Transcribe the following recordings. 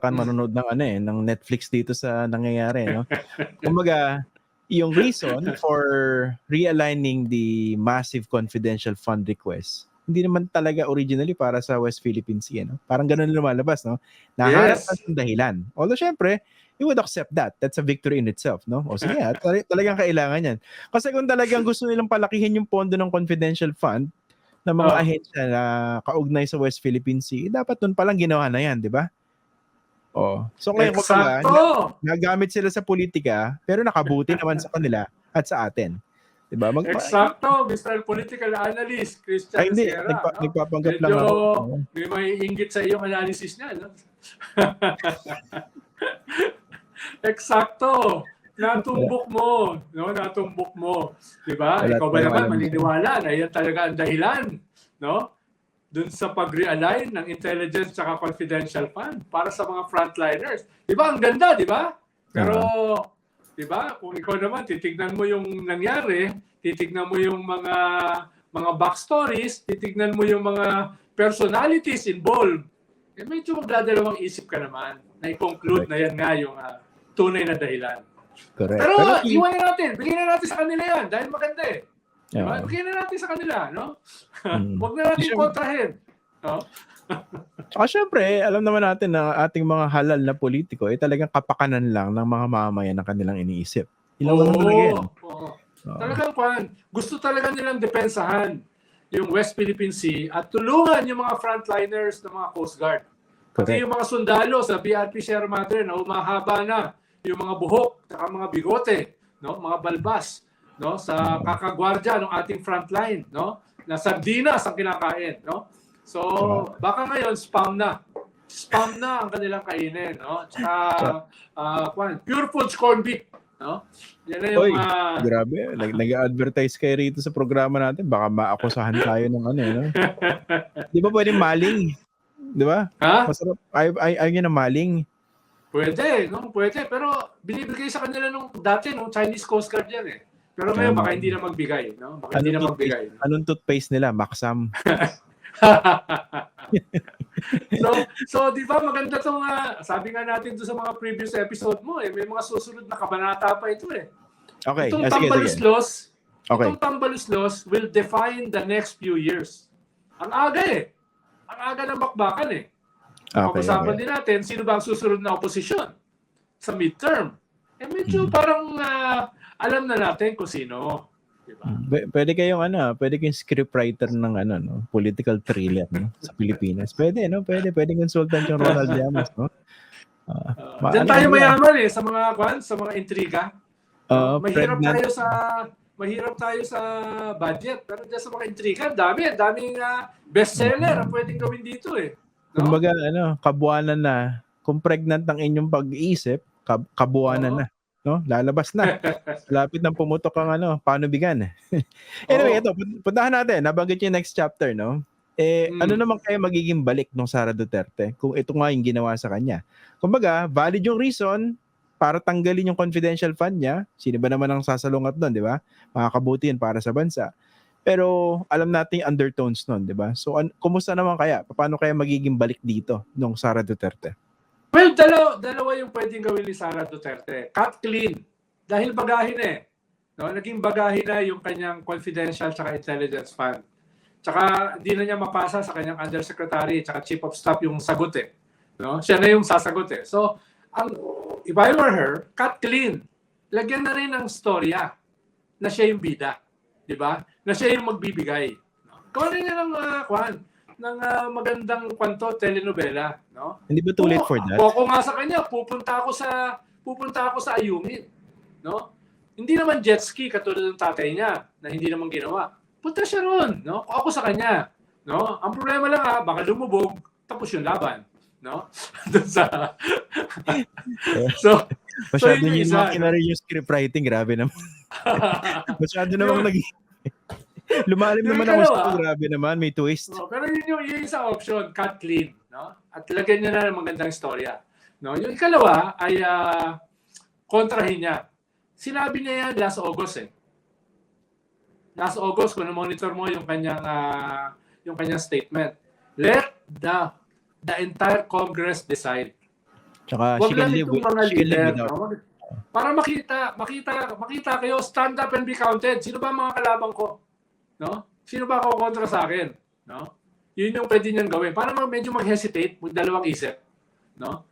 kang manonood ng ano eh, ng Netflix dito sa nangyayari, no? Kumbaga, yung reason for realigning the massive confidential fund request, hindi naman talaga originally para sa West Philippine Sea, no? Parang ganun lumalabas, no? Nahanap Yes. yes. ng dahilan. Although syempre, you would accept that. That's a victory in itself, no? O sige, ah, tal- talagang kailangan yan. Kasi kung talagang gusto nilang palakihin yung pondo ng confidential fund ng mga Oh. ahensya na kaugnay sa West Philippine Sea, dapat nun palang ginawa na yan, di ba? Oh. So ngayon ko Eksakto! nagamit sila sa politika, pero nakabuti naman sa kanila at sa atin. Di ba? Mag- Eksakto, Mr. Political Analyst, Christian Ay, hindi. Sierra. Nagpa- no? nagpapanggap lang Medyo ako. May may inggit sa iyong analysis niya. No? Eksakto. Natumbok mo. No? Natumbok mo. Di ba? Ikaw ba naman maniniwala na yan talaga ang dahilan? No? Dun sa pag-realign ng intelligence at confidential fund para sa mga frontliners. Di ba? Ang ganda, di ba? Pero, di ba? Kung ikaw naman, titignan mo yung nangyari, titignan mo yung mga mga backstories, titignan mo yung mga personalities involved, eh medyo magdadalawang isip ka naman na i-conclude na yan nga yung ah, tunay na dahilan. Correct. Pero, Pero, iwan na natin. Bigyan na natin sa kanila yan dahil maganda eh. Yeah. Diba? Bigyan na natin sa kanila, no? Mm. Huwag na natin Siyempre- kontrahin. No? Tsaka syempre, alam naman natin na ating mga halal na politiko ay talagang kapakanan lang ng mga mamamayan ng kanilang iniisip. Ilaw naman talaga yan. oo. Oo. Talagang kwan, gusto talaga nilang depensahan yung West Philippine Sea at tulungan yung mga frontliners ng mga Coast Guard. Pati yung mga sundalo sa BRP Sierra Madre na umahaba na yung mga buhok at mga bigote, no? mga balbas no? sa kakagwardya ng ating frontline. No? Na sardinas ang kinakain. No? So, baka ngayon spam na. Spam na ang kanilang kainin. No? Tsaka, ah, kwan, pure foods corned beef. No? Yan na yung Oy, ah, Grabe, nag- nag-advertise kayo rito sa programa natin. Baka maakusahan tayo ng ano, eh, no? Di ba pwede maling? Di ba? ha? Masarap. Ay, ay, ayaw niya na maling. Pwede, no? Pwede. Pero binibigay sa kanila nung dati, nung Chinese Coast Guard yan eh. Pero ngayon, baka hindi na magbigay, no? Baka hindi na magbigay. toothpaste, anong toothpaste nila? Maxam. so, so di ba maganda tong ah, sabi nga natin doon sa mga previous episode mo eh, may mga susunod na kabanata pa ito eh. Okay. Itong ah, sige, Tambalus sige. Laws, Okay. itong Tambalus Laws will define the next few years. Ang aga eh. Ang aga ng bakbakan eh. Okay, Pag-usapan okay. din natin, sino ba ang susunod na oposisyon sa midterm? Eh medyo Hmm. parang ah, alam na natin kung sino. Diba? P- pwede kayong ano, pwede kayong scriptwriter ng ano, no? political thriller no? sa Pilipinas. Pwede, no? Pwede, pwede consultant yung Ronald Llamas, no? Ah, Uh, Ma- Diyan tayo ba? mayaman eh, sa mga kwan, sa mga intriga. ah, mahirap pregnant. tayo sa mahirap tayo sa budget, pero diyan sa mga intriga, dami, daming ah, bestseller ang pwedeng gawin dito eh. No? Kumbaga, ano, kabuanan na. Kung pregnant ang inyong pag-iisip, kab- kabuanan Oo. na. No? Lalabas na. Lapit ng pumutok ang ano, paano bigan. anyway, Oo. ito, pun- puntahan natin. Nabanggit yung next chapter, no? Eh, Mm. ano naman kaya magiging balik ng Sara Duterte kung ito nga yung ginawa sa kanya? Kumbaga, valid yung reason para tanggalin yung confidential fund niya. Sino ba naman ang sasalungat doon, di ba? Makakabuti yun para sa bansa. Pero alam natin yung undertones nun, di ba? So, an- kumusta naman kaya? Paano kaya magiging balik dito nung Sara Duterte? Well, dalawa, dalawa yung pwedeng gawin ni Sara Duterte. Cut clean. Dahil bagahin eh. No? Naging bagahin na yung kanyang confidential tsaka intelligence fund. Tsaka hindi na niya mapasa sa kanyang undersecretary tsaka chief of staff yung sagot eh. No? Siya na yung sasagot eh. So, ang, if I were her, cut clean. Lagyan na rin ng storya na siya yung bida. Di ba? Na siya yung magbibigay. No? Gawin niya ng, uh, kwan, ng ah, magandang kwanto, telenovela. No? Hindi ba too late for that? Ako nga sa kanya, pupunta ako sa pupunta ako sa Ayungin. No? Hindi naman jet ski katulad ng tatay niya na hindi naman ginawa. Punta siya ron, no? Ako sa kanya, no? Ang problema lang ha, baka lumubog tapos yung laban, no? Sa So, Masyado yun yung yung kinari yung scriptwriting, grabe naman. Masyado namang nag Lumalim naman ang gusto, grabe naman, may twist. Oh, pero yun yung, yun yung isang option, cut clean. No? At lagyan niya na ng magandang istorya. No? Yung ikalawa ay ah, kontrahin niya. Sinabi niya yan last August eh. Last August, kung monitor mo yung kanyang, ah, yung kanyang statement, let the the entire Congress decide. Tsaka Wag lang itong mga leader. No? Para makita, makita, makita kayo, stand up and be counted. Sino ba mga kalabang ko? No? Sino ba ako kontra sa akin? No? Yun yung pwede niyang gawin. Para mag- medyo mag-hesitate, magdalawang isip. No?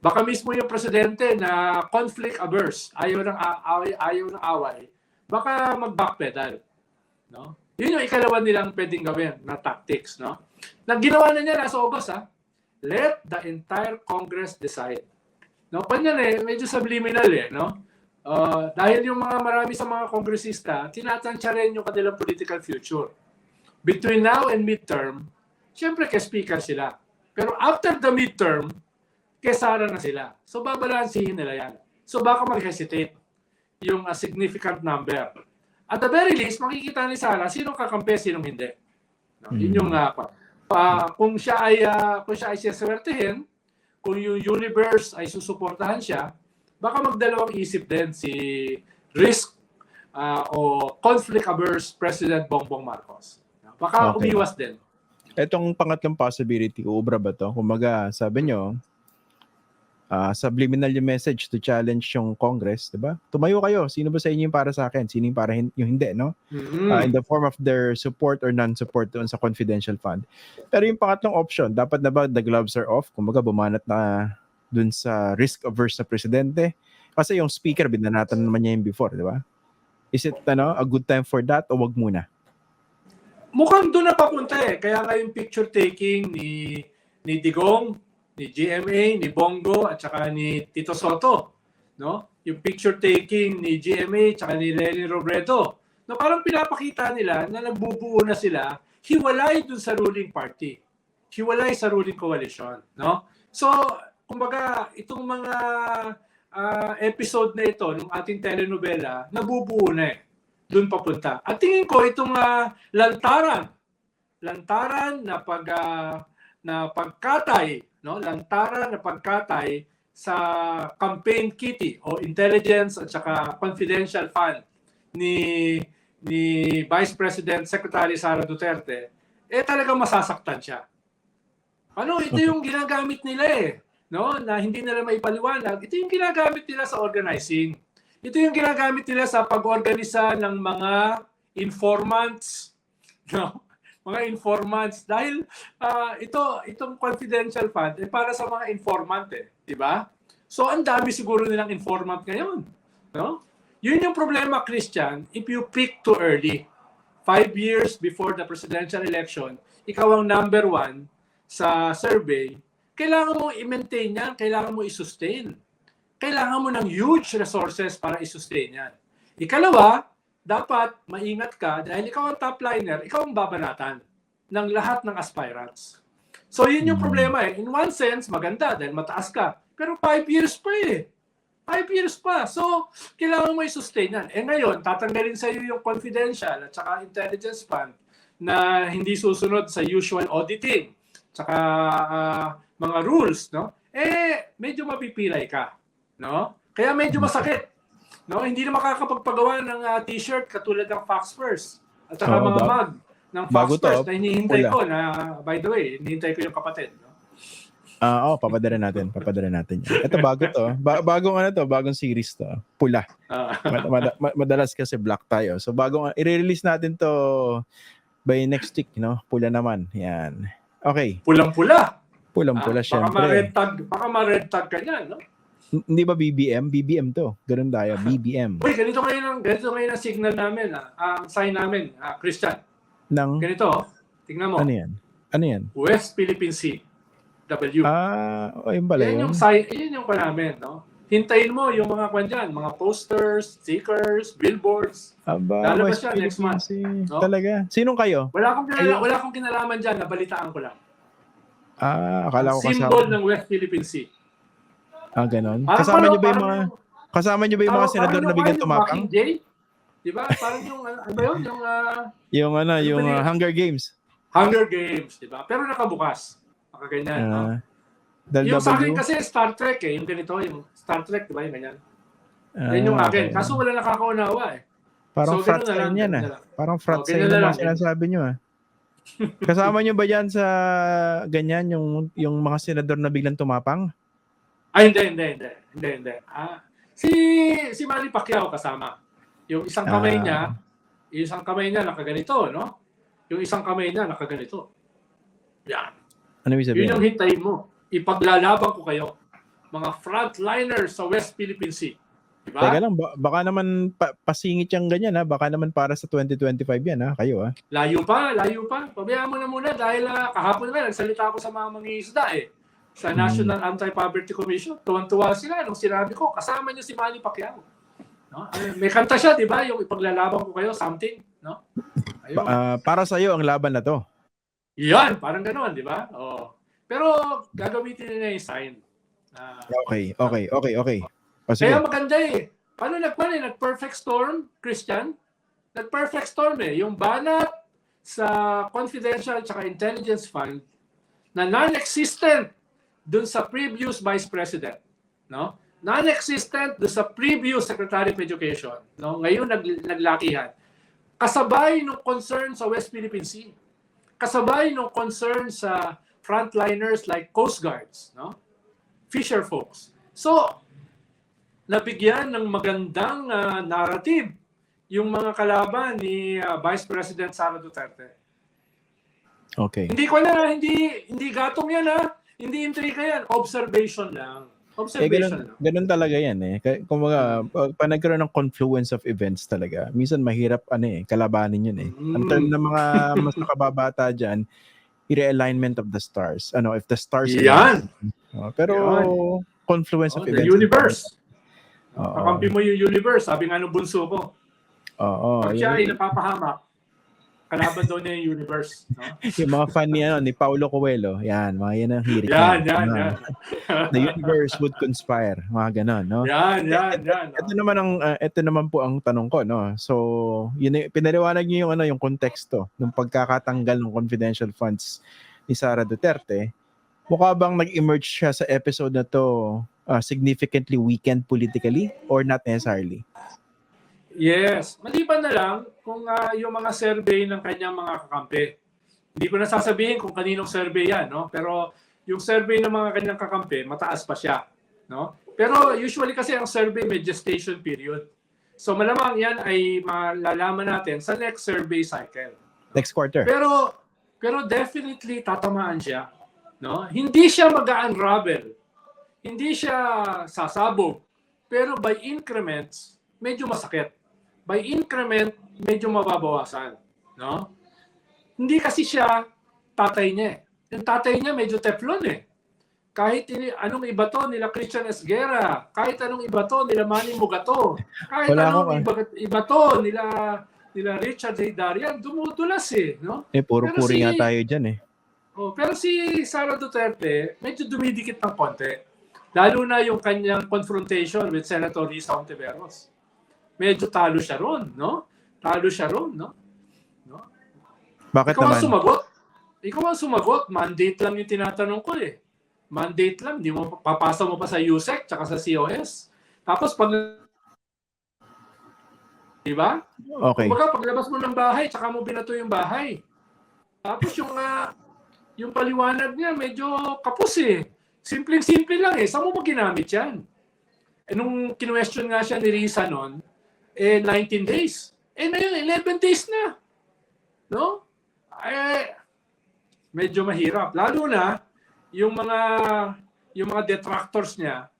Baka mismo yung presidente na conflict averse, ayaw ng away, ayaw ng away, baka mag-backpedal. No? Yun yung ikalawa nilang pwedeng gawin na tactics. No? Na ginawa na niya nasa August, ha? Let the entire Congress decide. No, kanyan eh, medyo subliminal eh, no? Uh, dahil yung mga marami sa mga kongresista, tinatansya rin yung kanilang political future. Between now and midterm, syempre kay speaker sila. Pero after the midterm, kay Sara na sila. So babalansihin nila yan. So baka mag-hesitate yung uh, significant number. At the very least, makikita ni Sara sinong kakampi, sinong hindi. No? Yun Hmm. yung uh, pa, pa- kung siya ay uh, kung siya ay siswertehin, kung yung universe ay susuportahan siya, baka magdalawang isip din si risk ah, o conflict averse President Bongbong Marcos. Baka Okay. umiwas din. Etong pangatlong possibility, uubra ba to? Kumaga, sabi nyo, ah, subliminal yung message to challenge yung Congress, di ba? Tumayo kayo. Sino ba sa inyo yung para sa akin? Sino yung para hin- yung hindi, no? Mhm. Ah, in the form of their support or non-support doon sa confidential fund. Pero yung pangatlong option, dapat na ba the gloves are off? Kumbaga, bumanat na dun sa risk-averse na presidente. Kasi yung speaker, binanatan naman niya yung before, di ba? Is it ano, a good time for that o wag muna? Mukhang doon na papunta eh. Kaya nga yung picture taking ni ni Digong, ni GMA, ni Bongo at saka ni Tito Soto, no? Yung picture taking ni GMA at saka ni Lenny Robredo. No, parang pinapakita nila na nagbubuo na sila hiwalay dun sa ruling party. Hiwalay sa ruling coalition, no? So, kumbaga, itong mga ah, episode na ito ng ating telenovela, nabubuo na eh. Doon papunta. At tingin ko itong ah, lantaran, lantaran na pag ah, na pagkatay, no? Lantaran na pagkatay sa campaign kitty o intelligence at saka confidential fund ni ni Vice President Secretary Sara Duterte, eh talagang masasaktan siya. Ano, ito yung ginagamit nila eh, no? Na hindi nila maipaliwanag. Ito yung ginagamit nila sa organizing. Ito yung ginagamit nila sa pag-organisa ng mga informants, no? Mga informants dahil ah, ito itong confidential fund eh para sa mga informant eh, di ba? So ang dami siguro nilang informant ngayon, no? Yun yung problema, Christian, if you pick too early. Five years before the presidential election, ikaw ang number one sa survey, kailangan mo i-maintain yan, kailangan mo i-sustain. Kailangan mo ng huge resources para i-sustain yan. Ikalawa, dapat maingat ka dahil ikaw ang top liner, ikaw ang babanatan ng lahat ng aspirants. So yun yung Hmm. problema eh. In one sense, maganda dahil mataas ka. Pero five years pa eh. Five years pa. So, kailangan mo i-sustain yan. Eh ngayon, tatanggalin sa iyo yung confidential at saka intelligence fund na hindi susunod sa usual auditing saka ah, mga rules, no? Eh, medyo mapipilay ka, no? Kaya medyo masakit. No, hindi na makakapagpagawa ng ah, t-shirt katulad ng Fox First at saka Oo, mga mug ng Fox bago to, First na hinihintay pula. ko na by the way, hinihintay ko yung kapatid, no? Ah, oh, papadala natin, papadala natin. Yan. Ito bago to. Ba- bagong ano to, bagong series to. Pula. Ah, Mad- mad- mad- madalas kasi black tayo. So bagong i-release natin to by next week, no? Pula naman. Yan. Okay, pulang-pula. Pulang-pula Ah, Baka syempre. ma-red tag, baka ma-red tag ka niyan, no? Hindi ba BBM? BBM to. Ganun tayo, BBM. Uy, ganito ngayon ang ganito ngayon ang signal namin, ah, ang sign namin, ah, Christian. Ng, Ganito, oh. tingnan mo. ano yan? Ano yan? West Philippine Sea. W. Ah, oh, yun pala yan yun. yung sign, yan yung pa namin, no? Hintayin mo yung mga kwan dyan, mga posters, stickers, billboards. Aba, Lalabas West yan next month. Eh. No? Talaga. Sinong kayo? Wala akong kinala, wala akong kinalaman dyan, nabalitaan ko lang. Ah, akala ko Symbol kasama. ng West Philippine Sea. Ah, ganun. Parang Kasama niyo ba yung mga kasama niyo ba yung mga parang- senador parang na bigyan tumapang? Di ba? Parang yung, ano ano ba yun? Yung ah, Yung ano, Ano yung uh? Hunger Games. Hunger Games, di ba? Pero nakabukas. Nakaganyan, no? Ah, dal Yung sa akin kasi Star Trek eh, yung ganito, yung Star Trek, di ba? Yung ganyan. Ah, Yan yung akin. okay. Kaso wala nakakaunawa eh. Parang so, frat na lang, yan ah. Parang frat Oh, ganun na lang. mga sinasabi nyo ah. Kasama nyo ba yan sa ganyan yung yung mga senador na biglang tumapang? Ay, hindi, hindi, hindi. Hindi, hindi. Ah, si, si Manny Pacquiao kasama. Yung isang kamay Ah. niya, yung isang kamay niya nakaganito, no? Yung isang kamay niya nakaganito. Yan. Ano ibig Yun sabihin? yung hintayin mo. Ipaglalaban ko kayo. Mga frontliners sa West Philippine Sea. Diba? Teka lang, ba- baka naman pa- pasingit yung ganyan ha. Baka naman para sa 2025 yan ha. Kayo ha. Layo pa, layo pa. Pabayaan mo na muna dahil ah, kahapon nga nagsalita ako sa mga mangingisda eh. Sa Hmm. National Anti-Poverty Commission. Tuwan-tuwa sila nung sinabi ko, kasama niyo si Manny Pacquiao. No? Ay, May kanta siya, di ba? Yung ipaglalaban ko kayo, something. No? Ayun. Ba- ah, para sa iyo ang laban na to. Yan, parang gano'n, di ba? Oo. Pero gagamitin nila yung sign. Na, Okay, okay, okay, okay. O sige. Kaya maganda eh. Paano nagpan eh? Nag-perfect storm, Christian? Nag-perfect storm eh. Yung banat sa confidential at intelligence fund na non-existent dun sa previous vice president. No? Non-existent dun sa previous secretary of education. No? Ngayon nag naglakihan. Kasabay ng concern sa West Philippine Sea. Kasabay ng concern sa frontliners like Coast Guards. No? Fisher folks. So, nabigyan ng magandang ah, narrative yung mga kalaban ni ah, Vice President Sara Duterte. Okay. Hindi ko na, hindi hindi gatong yan ha. Hindi intriga yan. Observation lang. Eh, Observation ganun, lang. ganun talaga yan eh. Kaya, Kumbaga, pag, nagkaroon ng confluence of events talaga, minsan mahirap ano eh, kalabanin yun eh. Ang term Mm. ng mga mas nakababata dyan, i-realignment of the stars. Ano, if the stars... Yan. Oh, pero Yan. confluence Oh, of the events. universe. Oo. Kakampi mo yung universe. Sabi nga nung bunso ko. Oo. Pag siya ay napapahamak, kalaban daw niya yung universe. No? yung mga fan ni, ano, ni Paulo Coelho, yan, mga yan ang hirit. Yan, yan, Ano, yan. The universe would conspire, mga ganon, no? Yan, yan, yan. Ito naman ang uh, ito naman po ang tanong ko no. So, yun eh, pinaliwanag niyo yung ano yung konteksto ng pagkakatanggal ng confidential funds ni Sara Duterte. Mukha bang nag-emerge siya sa episode na to uh, significantly weakened politically or not necessarily? Yes. Maliban na lang kung ah, yung mga survey ng kanyang mga kakampi. Hindi ko na sasabihin kung kaninong survey yan, no? Pero yung survey ng mga kanyang kakampi, mataas pa siya, no? Pero usually kasi ang survey may gestation period. So malamang yan ay malalaman natin sa next survey cycle. Next quarter. Pero pero definitely tatamaan siya, no? Hindi siya mag-unravel. Hindi siya sasabog. Pero by increments, medyo masakit. By increment, medyo mababawasan, no? Hindi kasi siya tatay niya. eh. Yung tatay niya medyo teflon eh. Kahit ini, anong iba to nila Christian Esguera, kahit anong iba to nila Manny Mugato, kahit Wala anong iba, iba to nila nila Richard Haydarian, dumudulas eh, no? Eh, puro Pero puri si- nga tayo dyan eh. Oh, pero si Sara Duterte, medyo dumidikit ng konti. Lalo na yung kanyang confrontation with Senator Risa Ontiveros. Medyo talo siya ron, no? Talo siya ron, no? no? Bakit Ikaw ang naman? sumagot. Ikaw ang sumagot. Mandate lang yung tinatanong ko eh. Mandate lang. Di mo papasa mo pa sa USEC tsaka sa COS. Tapos pag Di ba? Okay. Kumbaga, paglabas mo ng bahay, tsaka mo binato yung bahay. Tapos yung ah, yung paliwanag niya, medyo kapos eh. Simpleng-simple lang eh. Saan mo mo ginamit yan? Eh, nung kinwestiyon nga siya ni Risa noon, eh, 19 days. Eh, ngayon, 11 days na. No? Eh, medyo mahirap. Lalo na, yung mga, yung mga detractors niya,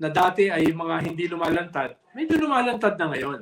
na dati ay mga hindi lumalantad, medyo lumalantad na ngayon.